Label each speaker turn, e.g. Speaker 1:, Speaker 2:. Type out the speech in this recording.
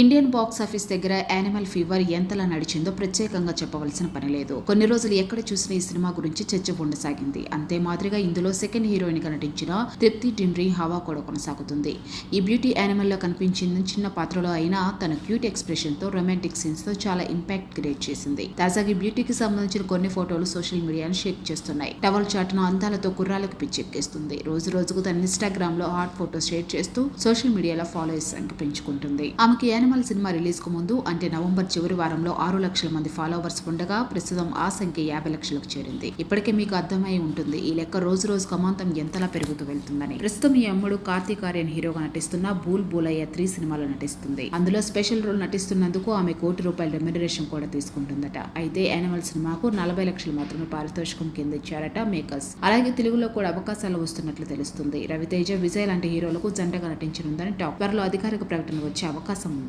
Speaker 1: Indian box office దగ్గర animal fever ఎంతలా నడిచిందో ప్రత్యేకంగా చెప్పవలసిన పని లేదు. కొన్ని రోజులు ఎక్కడ చూసిన ఈ సినిమా గురించి చర్చ ఉండసాగింది. అంతే మాదిరిగా ఇందులో సెకండ్ హీరోయిన్గా నటించిన తృప్తి డిండ్రీ హవా కూడా కొనసాగుతుంది. ఈ బ్యూటీ యానిమల్లో కనిపించిన చిన్న పాత్రలో అయినా తన క్యూట్ ఎక్స్ప్రెషన్తో రొమాంటిక్ సీన్స్తో చాలా ఇంపాక్ట్ క్రియేట్ చేసింది. తాజాగా ఈ బ్యూటీకి సంబంధించిన కొన్ని ఫోటోలు సోషల్ మీడియాను షేక్ చేస్తున్నాయి. టవల్ చాటును అందాలతో కుర్రాలకు పిచ్చెక్కేస్తుంది. రోజు రోజుకు తన ఇన్స్టాగ్రామ్లో హాట్ ఫోటోస్ షేర్ చేస్తూ సోషల్ మీడియాలో ఫాలోయర్స్ సంఖ్య పెంచుకుంటుంది. ఆమెకి యానిమల్ సినిమా రిలీజ్కు ముందు అంటే నవంబర్ చివరి వారంలో ఆరు లక్షల మంది ఫాలోవర్స్ ఉండగా ప్రస్తుతం ఆ సంఖ్య యాభై లక్షలకు చేరింది. ఇప్పటికే మీకు అర్థమై ఉంటుంది ఈ లెక్క రోజు రోజు కమాంతం ఎంతలా పెరుగుతూ వెళ్తుందని. ప్రస్తుతం ఈ అమ్ముడు కార్తీక్ ఆర్యన్ హీరోగా నటిస్తున్న భూల్ బూలయ్య త్రీ సినిమాలో నటిస్తుంది. అందులో స్పెషల్ రోల్ నటిస్తున్నందుకు ఆమె కోటి రూపాయల రెమ్యునరేషన్ కూడా తీసుకుంటుందట. అయితే యానిమల్ సినిమాకు నలభై లక్షలు మాత్రమే పారితోషికం కింద ఇచ్చారట మేకర్స్. అలాగే తెలుగులో కూడా అవకాశాలు వస్తున్నట్లు తెలుస్తుంది. రవితేజ విజయ్ లాంటి హీరోలకు జంటగా నటించనుందని టాక్. త్వరలో అధికారిక ప్రకటన వచ్చే అవకాశం ఉంది